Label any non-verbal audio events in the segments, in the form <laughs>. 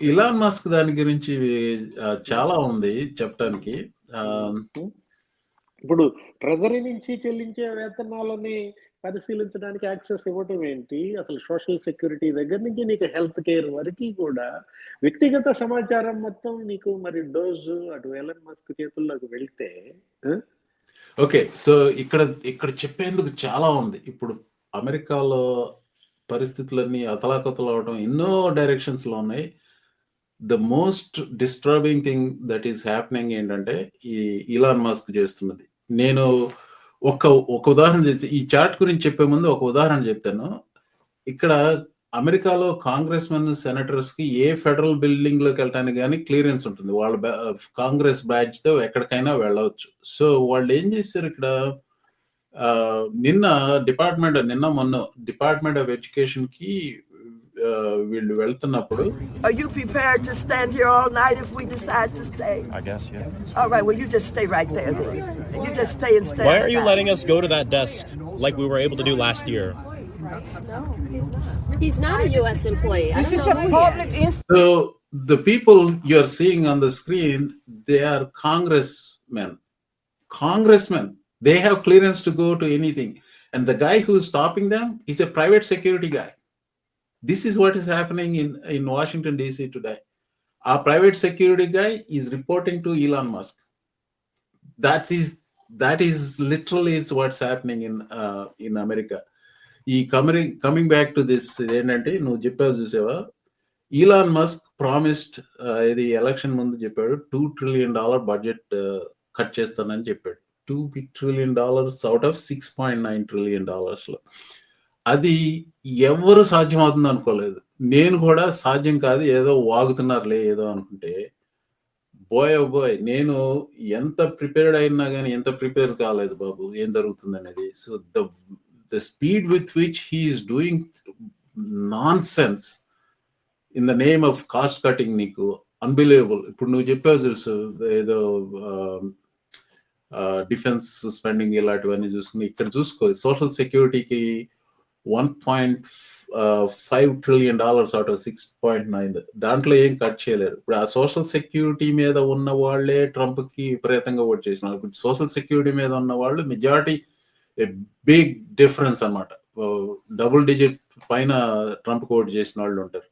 Elon Musk దాని గురించి చాలా ఉంది హ్మ్. ఇప్పుడు ట్రెజరీ నుంచి చెల్లించే వేతనాలని పరిశీలించడానికి యాక్సెస్ ఇవ్వటం ఏంటి? అసలు సోషల్ సెక్యూరిటీ దగ్గర నుంచి నీకు హెల్త్ కేర్ వరకి కూడా వ్యక్తిగత సమాచారం మొత్తం నీకు మరి డోసు అటు ఎలన్ మస్క్ చేతుల్లోకి వెళ్తే? ఓకే. సో, ఇక్కడ ఇక్కడ చెప్పేందుకు చాలా ఉంది. ఇప్పుడు అమెరికాలో పరిస్థితులన్నీ అతలాకుతలమవడం ఎన్నో డైరెక్షన్స్‌లో ఉన్నాయి. The most disturbing thing that is happening ఏంటంటే, ఈ ఇలాన్ మాస్క్ చేస్తున్నది. నేను ఒక ఒక ఉదాహరణ చేసి ఈ చార్ట్ గురించి చెప్పే ముందు ఒక ఉదాహరణ చెప్తాను. ఇక్కడ అమెరికాలో కాంగ్రెస్ మెన్ సెనేటర్స్కి ఏ ఫెడరల్ బిల్డింగ్‌లోకెళ్ళటానికి కానీ క్లియరెన్స్ ఉంటుంది. వాళ్ళ కాంగ్రెస్ బ్యాచ్తో ఎక్కడికైనా వెళ్ళవచ్చు. సో, వాళ్ళు ఏం చేశారు ఇక్కడ నిన్న డిపార్ట్‌మెంట్ నిన్న మొన్న డిపార్ట్‌మెంట్ ఆఫ్ ఎడ్యుకేషన్కి వీళ్ళు వెళ్తున్నప్పుడు Are you prepared to stand here all night if we decide to stay? I guess, yeah. All right, well, you just stay right there then. You just stay and stand. Why aren't you back. letting us go to that desk like we were able to do last year? He's not a U.S. employee. I This don't is know a who he public is. institution. So the people you're seeing on the screen, they are congressmen. Congressmen. They have clearance to go to anything. And the guy who's stopping them is a private security guy. This is what is happening in in Washington DC today a private security guy is reporting to Elon Musk that is that is literal is what's happening in in America ఈ coming coming back to this ఏంటంటే నువ్వు చెప్పావు చూసావా? Elon Musk promised ఇది election ముందు చెప్పాడు two trillion dollar budget cut చేస్తానని చెప్పాడు. Two trillion dollars out of six point nine trillion డాలర్స్లో అది ఎవరు సాధ్యం అవుతుంది అనుకోలేదు. నేను కూడా సాధ్యం కాదు ఏదో వాగుతున్నారులే ఏదో అనుకుంటే బోయ్ బోయ్ నేను ఎంత ప్రిపేర్డ్ అయినా కానీ ఎంత ప్రిపేర్ కాలేదు బాబు ఏం జరుగుతుంది అనేది. So the the speed with which he's doing nonsense in the name of cost cutting నీకు అన్బిలీవబుల్. ఇప్పుడు నువ్వు చెప్పావు చూసు ఏదో డిఫెన్స్ స్పెండింగ్ ఇలాంటివన్నీ చూసుకుని ఇక్కడ చూసుకో social సెక్యూరిటీకి five trillion dollars out of six point nine దాంట్లో ఏం కట్ చేయలేరు. ఇప్పుడు ఆ సోషల్ సెక్యూరిటీ మీద ఉన్న వాళ్ళే ట్రంప్కి విపరీతంగా ఓట్ చేసినారు. ఇప్పుడు సోషల్ సెక్యూరిటీ మీద ఉన్న వాళ్ళు మెజారిటీ బిగ్ డిఫరెన్స్ అనమాట డబుల్ డిజిట్ పైన ట్రంప్ ఓట్ చేసిన వాళ్ళు ఉంటారు.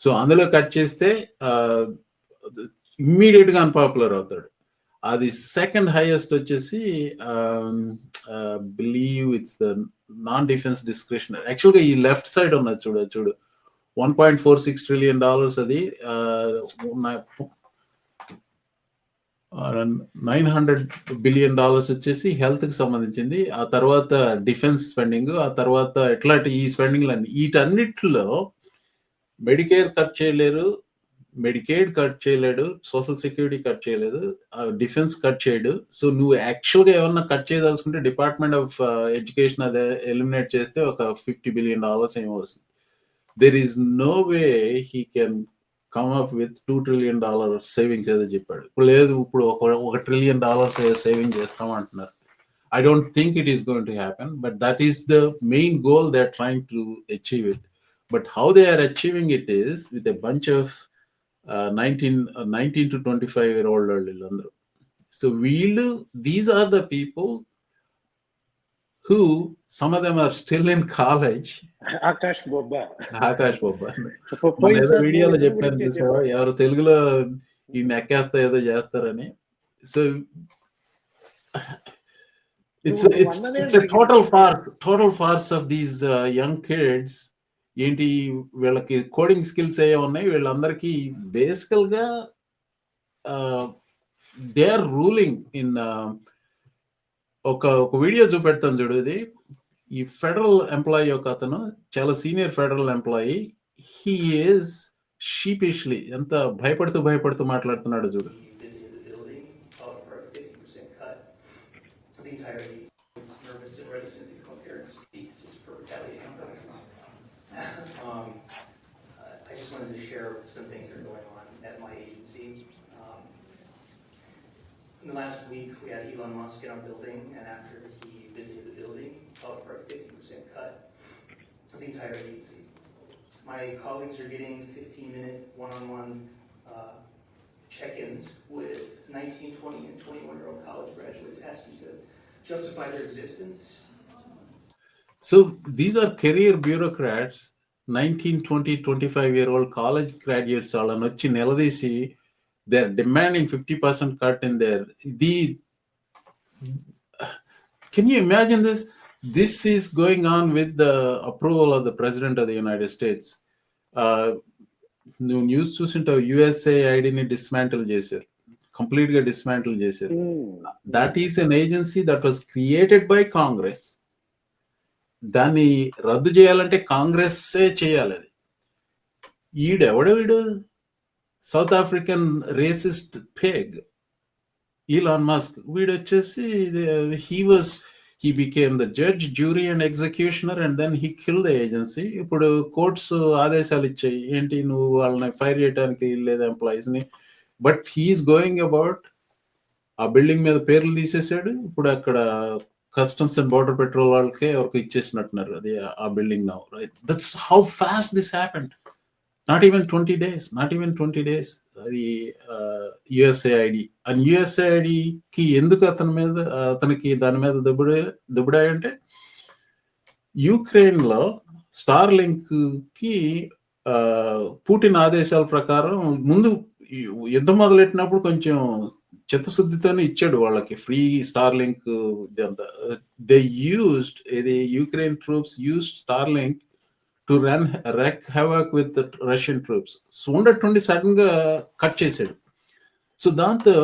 సో అందులో కట్ చేస్తే ఇమ్మీడియట్గా అన్పాపులర్ అవుతాడు. అది సెకండ్ హైయెస్ట్ వచ్చేసి believe it's the non defence description యాక్చువల్గా ఈ లెఫ్ట్ సైడ్ ఉన్నది చూడు చూడు. One point four six trillion dollars అది నైన్ హండ్రెడ్ బిలియన్ డాలర్స్ వచ్చేసి హెల్త్కి సంబంధించింది. ఆ తర్వాత డిఫెన్స్ స్పెండింగ్ ఆ తర్వాత ఎట్లాంటి ఈ స్పెండింగ్ అన్ని వీటన్నిటిలో మెడికేర్ కట్ చేయలేరు. మెడికేడ్ కట్ చేయలేడు సోషల్ సెక్యూరిటీ కట్ చేయలేదు డిఫెన్స్ కట్ చేయడు. సో నువ్వు యాక్చువల్గా ఏమన్నా కట్ చేయదలుచుకుంటే డిపార్ట్మెంట్ ఆఫ్ ఎడ్యుకేషన్ అదే ఎలిమినేట్ చేస్తే ఒక ఫిఫ్టీ బిలియన్ డాలర్స్ ఏమో వస్తుంది. There is no way he can come up with two trillion dollar savings ఏదో చెప్పాడు. ఇప్పుడు లేదు ఇప్పుడు ఒక ఒక ట్రిలియన్ డాలర్స్ సేవింగ్ చేస్తాం అంటున్నారు. I don't think it is going to happen but that is the main goal they are trying to achieve it but how they are achieving it is with a bunch of nineteen nineteen to twenty five year old వాళ్ళు వీళ్ళందరూ so వీళ్ళు these are the people who some of them are still in college Akash Bobba Akash Baba పో- మొన్న ఏదో పోయినసారి వీడియోలో నువ్వు చెప్పాను గురించే చూసావా చెప్పావు. ఎవరు తెలుగులో ఈ నెక్కేస్తా ఏదో చేస్తారని సో ఇట్స్ నువ్వు ఇట్స్ అన్నదే ఇట్స్ నాకు total farce total farce of these young kids ఏంటి వీళ్ళకి కోడింగ్ స్కిల్స్ ఏ ఉన్నాయి వీళ్ళందరికీ బేసికల్గా దే ఆర్ రూలింగ్ ఇన్ ఒక ఒక వీడియో చూపెడతాను చూడు ఇది. ఈ ఫెడరల్ ఎంప్లాయీ ఒక అతను చాలా senior federal employee he is sheepishly ఎంత భయపడుతూ భయపడుతూ మాట్లాడుతున్నాడు చూడు. In the last week, we had Elon Musk in our building, and after he visited the building, called for a fifty percent cut of the entire agency. My colleagues are getting 15-minute one-on-one uh, check-ins with 19, 20, and 21-year-old college graduates asking to justify their existence. So these are career bureaucrats, 19, 20, 25 year old college graduates వాళ్ళని వచ్చి నిలదీసి demanding fifty percent cut in there the can you imagine this this is going on with the approval of the president of the United States Uh, నువ్వు news చూసింటావు USA ఐడిని dismantle చేశారు. కంప్లీట్గా dismantle చేశారు that is an agency that was created by Congress దాన్ని రద్దు చేయాలంటే Congress చేయాలి అది. ఈడెవడ వీడు? South African racist pig Elon Musk వీడు వచ్చేసి he was he became the judge jury and executioner and then he kill the agency ఇప్పుడు కోర్ట్స్ ఆదేశాలు ఇచ్చాయి. ఏంటి నువ్వు వాళ్ళని ఫైర్ చేయడానికి లేదు ఎంప్లాయీస్ని బట్ హీఈస్ గోయింగ్ అబౌట్ ఆ బిల్డింగ్ మీద పేర్లు తీసేసాడు ఇప్పుడు అక్కడ కస్టమ్స్ అండ్ బార్డర్ పెట్రోల్ వాళ్ళకే ఎవరికి ఇచ్చేసినట్టున్నారు. అది ఆ building now that's how fast this happened not even twenty days not even twenty days అది యుఎస్ఏఐడి అండ్ యుఎస్ఏఐడికి ఎందుకు అతని మీద అతనికి దాని మీద దుబ్బుడే దుబ్బుడాయంటే యుక్రెయిన్లో స్టార్ లింక్కి పుటిన్ ఆదేశాల ప్రకారం ముందు యుద్ధం మొదలెట్టినప్పుడు కొంచెం చిత్తశుద్ధితోనే ఇచ్చాడు వాళ్ళకి. Free Starlink they used ఇది Ukraine troops used Starlink to run wreck havoc with Russian troops so సడన్గా కట్ చేశాడు. సో దాంతో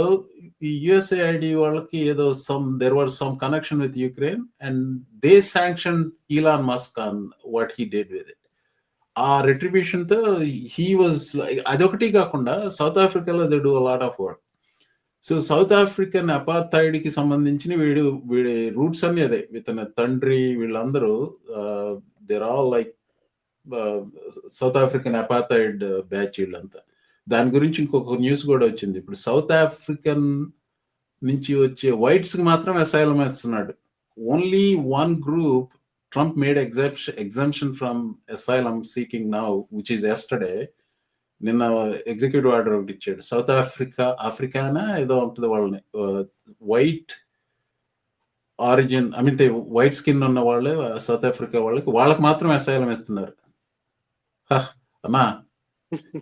యుఎస్ఏఐడి వాళ్ళకి ఏదో some there were some connection with Ukraine and they sanction Elon Musk on what he did with it ఆ రిట్రిబ్యూషన్తో he was అదొకటి కాకుండా south ఆఫ్రికాలో they do lot of work so South African అపార్థాయిడ్కి సంబంధించిన వీడు వీడి రూట్స్ అన్ని అదే. ఇతని తండ్రి వీళ్ళందరూ they're all like South African apartheid batch వీళ్ళంతా. దాని గురించి ఇంకొక న్యూస్ కూడా వచ్చింది. ఇప్పుడు సౌత్ ఆఫ్రికన్ నుంచి వచ్చే వైట్స్కి మాత్రం అసైలం ఇస్తున్నాడు only one group Trump made exception exemption from asylum seeking now which is yesterday నిన్న ఎగ్జిక్యూటివ్ ఆర్డర్ ఒకటి ఇచ్చాడు. సౌత్ ఆఫ్రికా ఆఫ్రికానా ఏదో ఉంటుంది వాళ్ళని. White origin I mean white skin ఉన్న వాళ్ళే సౌత్ ఆఫ్రికా వాళ్ళకి. వాళ్ళకి మాత్రం అసైలం ఇస్తున్నారు అమ్మా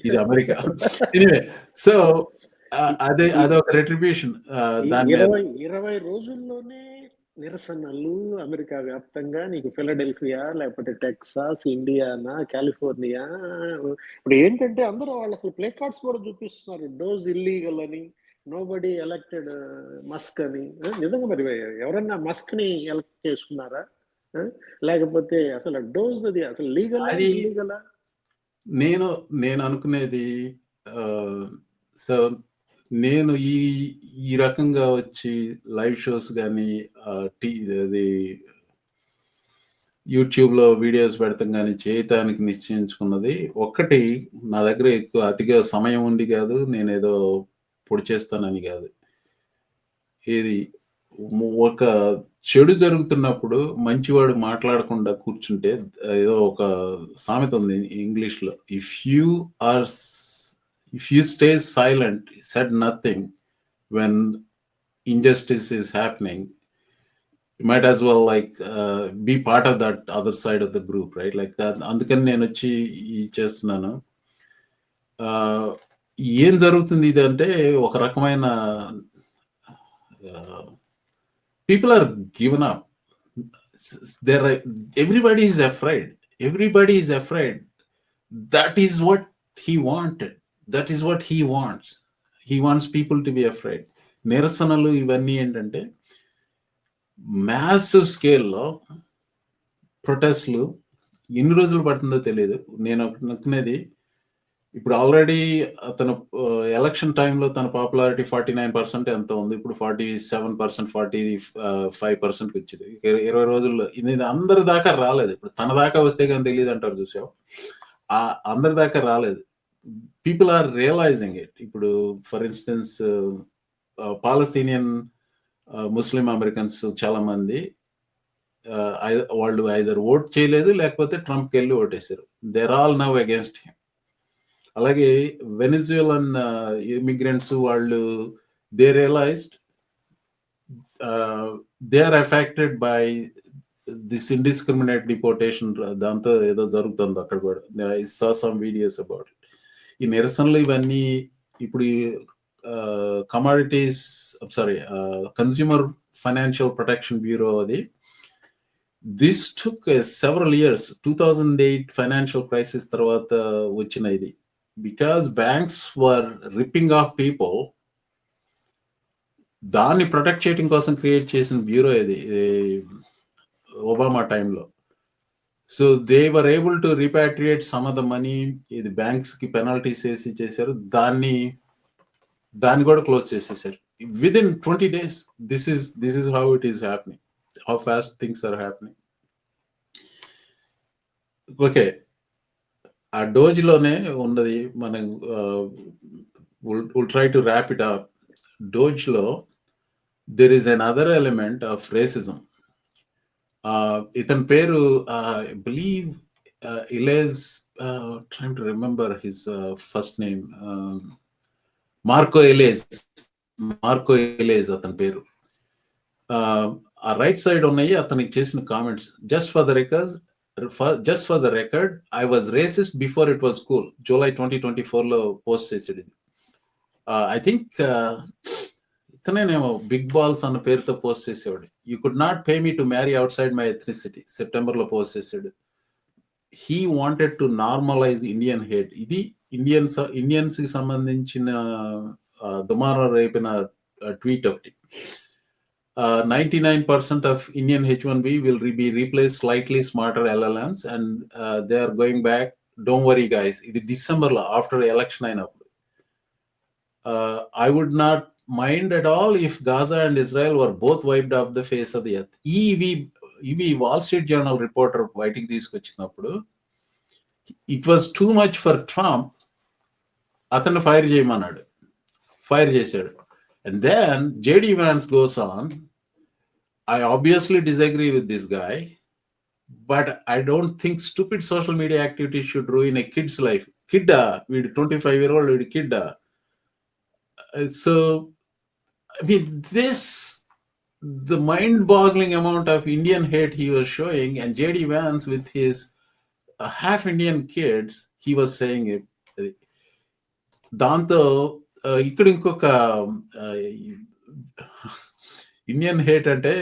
ఇది అమెరికా. ఎనివే సో అదే అదొక రెట్రిబ్యూషన్ దాని ఇరవై రోజుల్లోనే నిరసనలు అమెరికా వ్యాప్తంగా నీకు ఫిలడెల్ఫియా లేకపోతే టెక్సాస్ ఇండియానా కాలిఫోర్నియా ఇప్పుడు ఏంటంటే అందరూ వాళ్ళు అసలు ప్లే కార్డ్స్ కూడా చూపిస్తున్నారు. డోస్ ఇల్లీగల్ అని నో బడీ ఎలక్టెడ్ మస్క్ అని. నిజంగా మరి ఎవరన్నా మస్క్ని ఎలక్ట్ చేసుకున్నారా? లేకపోతే అసలు డోస్ అది అసలు లీగల్ ఇల్లీగలా? నేను నేను అనుకునేది సో నేను ఈ ఈ రకంగా వచ్చి లైవ్ షోస్ కానీ టీ అది యూట్యూబ్లో వీడియోస్ పెడతాం కానీ చేయటానికి నిశ్చయించుకున్నది. ఒక్కటి నా దగ్గర ఎక్కువ అతిగా సమయం ఉండి కాదు నేను ఏదో పొడి చేస్తానని కాదు. ఇది ఒక చెడు జరుగుతున్నప్పుడు మంచివాడు మాట్లాడకుండా కూర్చుంటే ఏదో ఒక సామెత ఉంది ఇంగ్లీష్లో. If you are if you stay silent said nothing when injustice is happening might as well like uh, be part of that other side of the group right? Like that. అందుకని నేను వచ్చి ఈ చేస్తున్నాను. ఏం జరుగుతుంది ఇది అంటే ఒక రకమైన people are given up there everybody is afraid everybody is afraid that is what he wanted that is what he wants he wants people to be afraid నిరసనలు ఇవన్నీ ఏంటంటే మ్యాసివ్ స్కేల్లో ప్రొటెస్ట్లు ఎన్ని రోజులు పడుతుందో తెలియదు. నేను నొక్కినది ఇప్పుడు ఆల్రెడీ తన ఎలక్షన్ టైంలో తన పాపులారిటీ ఫార్టీ నైన్ పర్సెంట్ ఎంత ఉంది? ఇప్పుడు forty seven percent forty five percent వచ్చింది. ఇరవై రోజుల్లో ఇది అందరి దాకా రాలేదు. ఇప్పుడు తన దాకా వస్తే కానీ తెలియదు అంటారు చూసావు? ఆ అందరి దాకా రాలేదు. పీపుల్ ఆర్ రియలైజింగ్ ఇట్ ఇప్పుడు for instance Palestinian Muslim Americans చాలా మంది వాళ్ళు ఐదర్ ఓట్ చేయలేదు లేకపోతే ట్రంప్కి వెళ్ళి ఓటేశారు. They're all now against him అలాగే వెనిజువలన్ ఇమిగ్రెంట్స్ వాళ్ళు they realised they are affected by this indiscriminate deportation దాంతో ఏదో జరుగుతుంది అక్కడ కూడా. I saw some videos about ఈ నిరసనలు ఇవన్నీ ఇప్పుడు commodities sorry consumer financial protection bureau అది. This took several years two thousand eight financial crisis తర్వాత వచ్చిన ఇది. Because banks were ripping off people దాన్ని ప్రొటెక్ట్ చేయడం కోసం క్రియేట్ చేసిన బ్యూరో ఇది ఒబామా టైంలో so they were able to repatriate some of the money ఇది బ్యాంక్స్కి పెనాల్టీస్ వేసి చేశారు. దాన్ని దాన్ని కూడా క్లోజ్ చేసేసారు. Within twenty days this is this is how it is happening how fast things are happening okay ఆ డోజ్లోనే ఉన్నది మనం try to wrap it up డోజ్లో there is another element of racism ఇతని పేరు believe Elez trying to remember his first name Marko Elez Marko Elez అతని పేరు. ఆ right side ఉన్నాయి అతనికి చేసిన comments just for the record just for the record I was racist before it was cool July twenty twenty ఫోర్లో post చేసాడు ఇది I think ఇతనేనేమో బిగ్ బాల్స్ అన్న పేరుతో పోస్ట్ చేసేవాడు. You could not pay me to marry outside my ethnicity సెప్టెంబర్లో post చేసాడు. He wanted to normalise Indian hate ఇది ఇండియన్స్ ఇండియన్స్కి సంబంధించిన దుమారా రేపిన ట్వీట్ ఒకటి. Ninety nine percent of Indian H one B will be replace slightly smarter LLMs and they are going back don't worry guys ఇది డిసెంబర్లో after election అయినప్పుడు I would not mind at all if Gaza and Israel were both wiped off the face of the earth ఇవి ఇవి Wall Street Journal reporter బయటికి తీసుకొచ్చినప్పుడు it was too much for Trump అతను fire చేయమన్నాడు. Fire చేశాడు. And then J.D. Vance goes on. I obviously disagree with this guy, but I don't think stupid social media activity should ruin a kid's life. Kid, uh, with 25 year old with kid. Uh, uh, so, I mean, this the mind boggling amount of Indian hate he was showing, and J.D. Vance with his uh, half Indian kids, he was saying it. Danto ఇక్కడ ఇంకొక Indian hate అంటే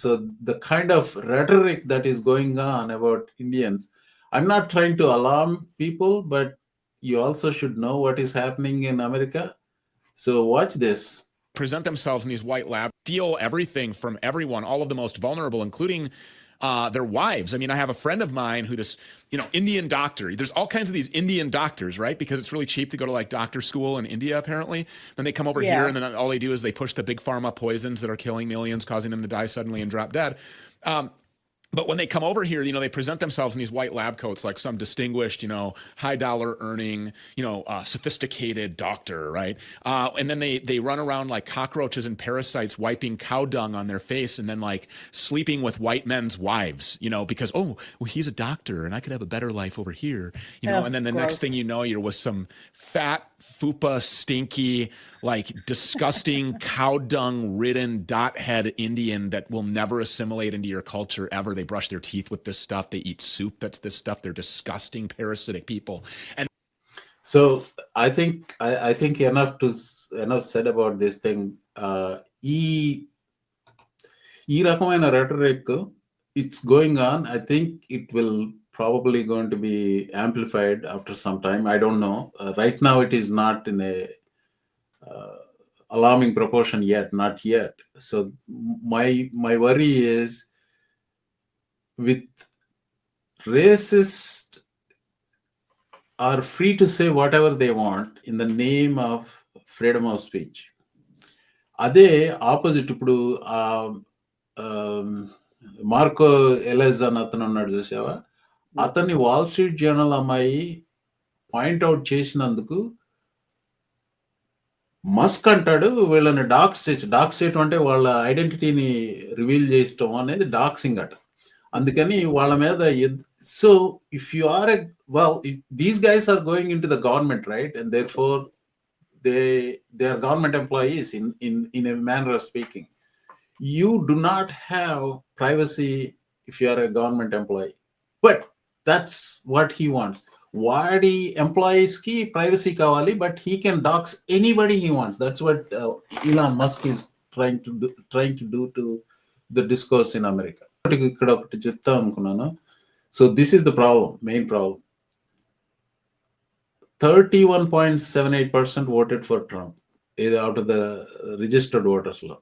so the kind of rhetoric that is going on about Indians I'm not trying to alarm people but you also should know what is happening in America so watch this present themselves in these white labs, steal everything from everyone, all of the most vulnerable, including uh, their wives. I mean, I have a friend of mine who this, you know, Indian doctor. There's all kinds of these Indian doctors, right? Because it's really cheap to go to like doctor school in India, apparently. Then they come over Yeah. here, and then all they do is they push the big pharma poisons that are killing millions, causing them to die suddenly and drop dead. Um, but when they come over here, you know, they present themselves in these white lab coats like some distinguished, you know, high dollar earning, you know, uh, sophisticated doctor, right? Uh, and then they they run around like cockroaches and parasites, wiping cow dung on their face, and then like sleeping with white men's wives, you know, because oh, well, he's a doctor, and I could have a better life over here, you know. Ugh, and then the next thing you know, you're with some fat, fupa, stinky, like disgusting <laughs> cow dung ridden dot head Indian that will never assimilate into your culture ever. They brush their teeth with this stuff. They eat soup that's this stuff. They're disgusting, parasitic people. And So I think I, I think enough to s- enough said about this thing. Uh, ఈ ఈ రకమైన rhetoric it's going on I think it will probably going to be amplified after some time I don't know right now it is not in a alarming proportion yet not yet so my my worry is with racist are free to say whatever they want in the name of freedom of speech. అదే opposite ఇప్పుడు ఆ Marko Elez అని అతను ఉన్నాడు చూసావా? అతన్ని Wall Street Journal అమ్మాయి point out చేసినందుకు మస్క్ అంటాడు వీళ్ళని డాక్స్ చేసి డాక్స్ చేయటం అంటే వాళ్ళ ఐడెంటిటీని రివీల్ చేయటం అనేది డాక్సింగ్ అట. అందుకని వాళ్ళ మీద so if you are a well these guys are going into the government right and therefore they they are government employees in in in a manner of speaking you do not have privacy if you are a government employee. But that's what he wants. వాడి ఎంప్లాయీస్కి privacy కావాలి but he can dox anybody he wants that's what Elon Musk is trying to trying to do to the discourse in America ఇక్కడ ఒకటి చెప్తా అనుకున్నాను. So this is the problem main problem thirty one point seven eight percent voted for Trump ఇది out of the registered ఓటర్స్లో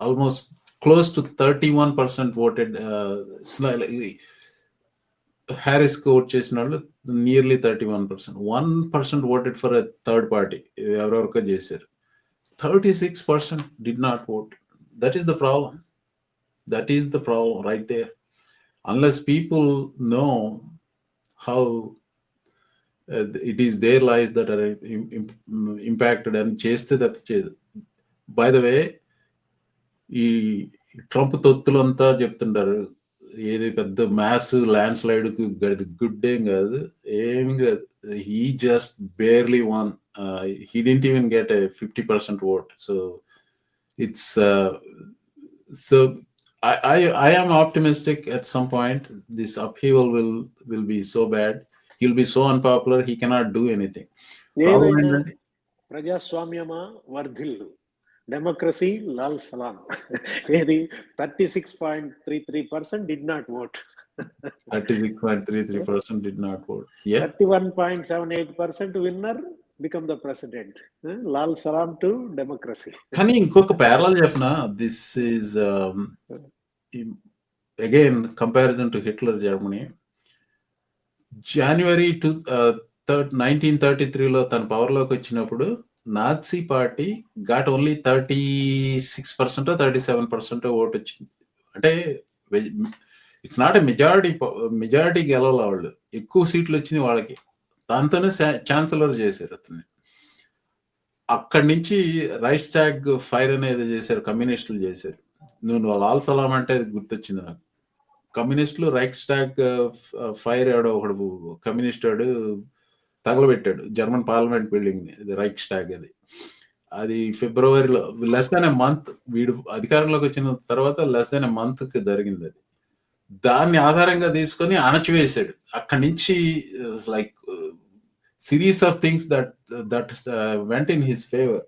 almost close to 31% voted uh, slightly. Harris చేసిన వాళ్ళు nearly thirty one percent one percent voted for a third party ఎవరెవరికో చేశారు. Thirty six percent did not vote that is the problem that is the problem right there unless people know how it is their life that are impacted అని చేస్తే తప్పించేది by the way ఈ Trump తొత్తులంతా చెప్తుంటారు. ఏది పెద్ద మ్యాస్ land స్లైడ్కు good ఏం కాదు. ఏం కాదు he just barely won he didn't even get a fifty percent vote so it's so I, I am optimistic at some point this upheaval will will be so bad he'll be so unpopular he cannot do anything Problem ఏదైనా ఏంటంటే- ప్రజాస్వామ్యమా వర్ధిల్లు democracy లాల్ సలాం ఏది thirty six point three three percent did not vote 36.33% did not vote yeah thirty one point seven eight percent winner become the president Lal సలాం to democracy కానీ ఇంకొక parallel చెప్పిన? This is again comparison to Hitler Germany. January two nineteen thirty త్రీలో తన పవర్లోకి వచ్చినప్పుడు Nazi party got only thirty six percent thirty seven percent vote వచ్చింది. అంటే it's not a majority majority గెలవాల వాళ్ళు. ఎక్కువ సీట్లు వచ్చింది వాళ్ళకి. దాంతోనే ఛాన్సలర్ చేశారు అతన్ని. అక్కడి నుంచి రైస్ ట్యాగ్ ఫైర్ అనేది చేశారు కమ్యూనిస్టులు చేశారు. నువ్వు లాల్ సలాం అంటే అది గుర్తొచ్చింది నాకు. కమ్యూనిస్టులు రైట్ ట్యాగ్ ఫైర్ ఆడో ఒకడు కమ్యూనిస్ట్ వాడు తగలబెట్టాడు జర్మన్ పార్లమెంట్ బిల్డింగ్ని ఇది రైట్ అది. అది ఫిబ్రవరిలో లెస్ దాన్ ఎ మంత్ వీడు అధికారంలోకి వచ్చిన తర్వాత లెస్ దాన్ ఎ మంత్ జరిగింది అది. దాన్ని ఆధారంగా తీసుకొని అణచివేశాడు. అక్కడి నుంచి like series of things that that went in his favour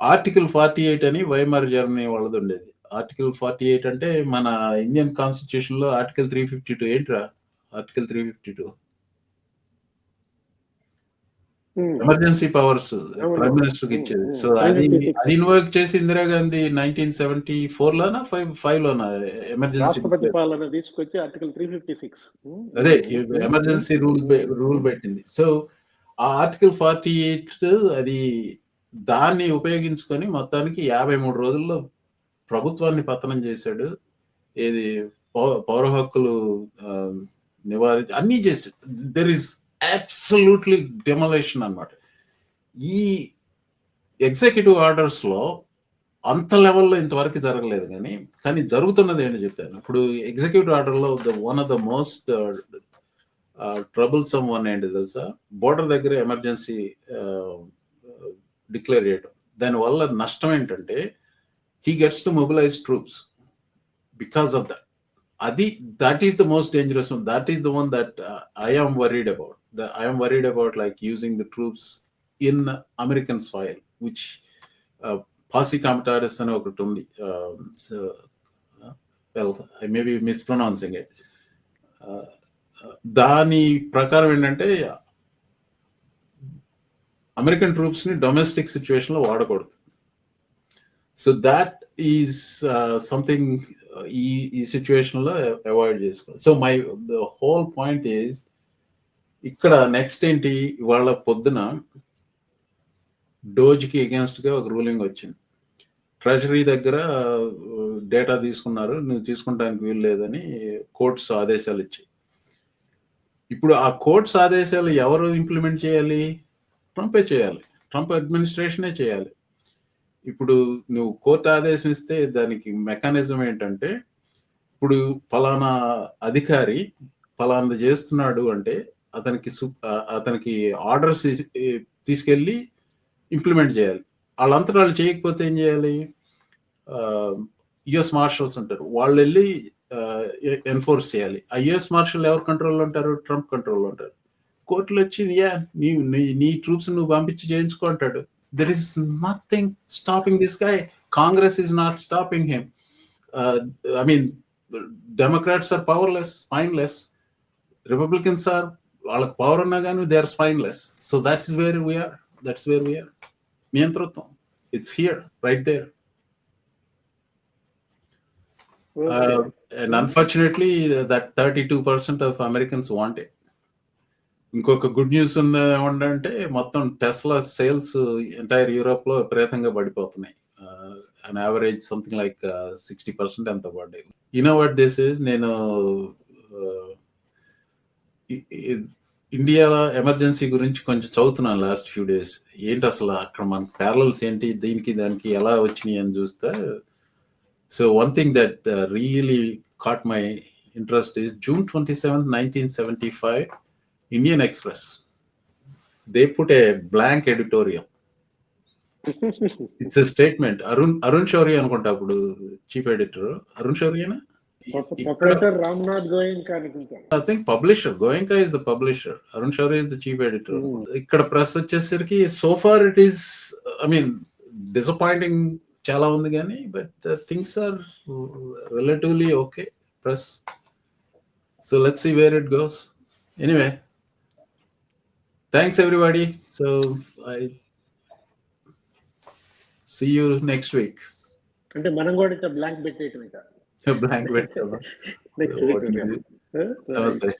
article forty eight అని వైమార్ జర్మనీ వాళ్ళది ఉండేది. ఆర్టికల్ ఫార్టీ ఎయిట్ అంటే మన ఇండియన్ కాన్స్టిట్యూషన్లో ఆర్టికల్ త్రీ ఫిఫ్టీ టూ ఏంట్రా? Article three fifty two emergency powers prime మినిస్టర్కి ఇచ్చేది. సో అది అది ఇన్వోక్ చేసి ఇందిరాగాంధీ నైన్టీన్ సెవెంటీ ఫోర్ లోనా ఫైవ్ ఫైవ్ లోనా ఎమర్జెన్సీ తీసుకొచ్చి ఆర్టికల్ త్రీ ఫిఫ్టీ సిక్స్ అదే ఎమర్జెన్సీ రూల్ రూల్ పెట్టింది. సో ఆ ఆర్టికల్ ఫార్టీ ఎయిట్ అది దాన్ని ఉపయోగించుకొని మొత్తానికి యాభై మూడు రోజుల్లో ప్రభుత్వాన్ని పతనం చేశాడు. ఏది పౌ- పౌర హక్కులు నివారి అన్నీ చేశాడు. దెర్ ఇస్ అబ్సల్యూట్లీ డెమలేషన్ అన్నమాట. ఈ ఎగ్జిక్యూటివ్ ఆర్డర్స్లో అంత లెవెల్లో ఇంతవరకు జరగలేదు కానీ కానీ జరుగుతున్నది ఏంటో చెప్తాను. ఇప్పుడు ఎగ్జిక్యూటివ్ ఆర్డర్లో the one of the most troublesome one ఏంటి తెలుసా? బోర్డర్ దగ్గర ఎమర్జెన్సీ డిక్లేర్ చేయడం దానివల్ల నష్టం ఏంటంటే he gets to mobilise troops because of that అది that is the most dangerous one that is the one that I worried about the I'm worried about like using the troops in American soil which posse comitatus అని ఒకటి ఉంది. Well I maybe mispronouncing it దాని ప్రకారం ఏంటంటే American ట్రూప్స్ని domestic సిచ్యువేషన్లో వాడకూడదు. So that is something ఈ ఈ సిచ్యువేషన్లో అవాయిడ్ చేసుకోవాలి. So my the whole point is ఇక్కడ నెక్స్ట్ ఏంటి ఇవాళ పొద్దున డోజ్కి అగేన్స్ట్గా ఒక రూలింగ్ వచ్చింది. ట్రెజరీ దగ్గర uh, డేటా తీసుకున్నారు నువ్వు తీసుకుంటానికి వీలు లేదని కోర్ట్స్ ఆదేశాలు ఇచ్చాయి. ఇప్పుడు ఆ కోర్ట్స్ ఆదేశాలు ఎవరు ఇంప్లిమెంట్ చేయాలి? ట్రంపే చేయాలి. ట్రంప్ అడ్మినిస్ట్రేషనే చేయాలి. ఇప్పుడు నువ్వు కోర్టు ఆదేశం ఇస్తే దానికి మెకానిజం ఏంటంటే ఇప్పుడు ఫలానా అధికారి ఫలానా చేస్తున్నాడు అంటే అతనికి సు- అతనికి ఆర్డర్స్ తీసుకెళ్ళి ఇంప్లిమెంట్ చేయాలి. వాళ్ళంతా వాళ్ళు చేయకపోతే ఏం చేయాలి? యుఎస్ మార్షల్స్ ఉంటారు. వాళ్ళు వెళ్ళి ఎన్ఫోర్స్ చేయాలి. ఆ మార్షల్ ఎవరు కంట్రోల్లో ఉంటారు? ట్రంప్ కంట్రోల్లో ఉంటారు. కోర్టులు వచ్చి యా నీ నీ- ట్రూప్స్ నువ్వు పంపించి చేయించుకో అంటాడు. There is nothing stopping this guy Congress is not stopping him I mean Democrats are powerless spineless Republicans are వాళ్ళకి పవర్ ఉన్నా కానీ they are spineless so that's where we're that's where we're నియంతృత్వం it's here right there Uh, and unfortunately, that 32% of Americans want it. ఇంకొక good news ఉంది ఏమంటే మొత్తం Tesla sales entire యూరోప్లో విపరీతంగా పడిపోతున్నాయి. On average something like sixty percent ఎంత పడ్డాయి. You know what this is నేను uh, ఇండియా ఎమర్జెన్సీ గురించి కొంచెం చదువుతున్నాను లాస్ట్ ఫ్యూ డేస్ ఏంటి అసలు అక్కడ మన ప్యారల్స్ ఏంటి? దీనికి దానికి ఎలా వచ్చినాయి అని చూస్తే So one thing that uh, really caught my interest is June 27th, 1975, Indian Express. They put a blank editorial. It's a statement. Arun Arun Shauri అనుకుంటా అప్పుడు chief editor Arun proprietor Ramnath Goenka I think publisher Goenka is the publisher Arun Shourie is the chief editor Hmm. ఇక్కడ press వచ్చేసరికి so far it is I mean disappointing చాలా ఉంది కానీ but things are relatively okay press so let's see where it goes anyway thanks everybody so I see you next week అంటే మనం కూడా ఇంకా blank పెట్టేయటం ఇక. బ్లాంక్ పెట్ next week నమస్తే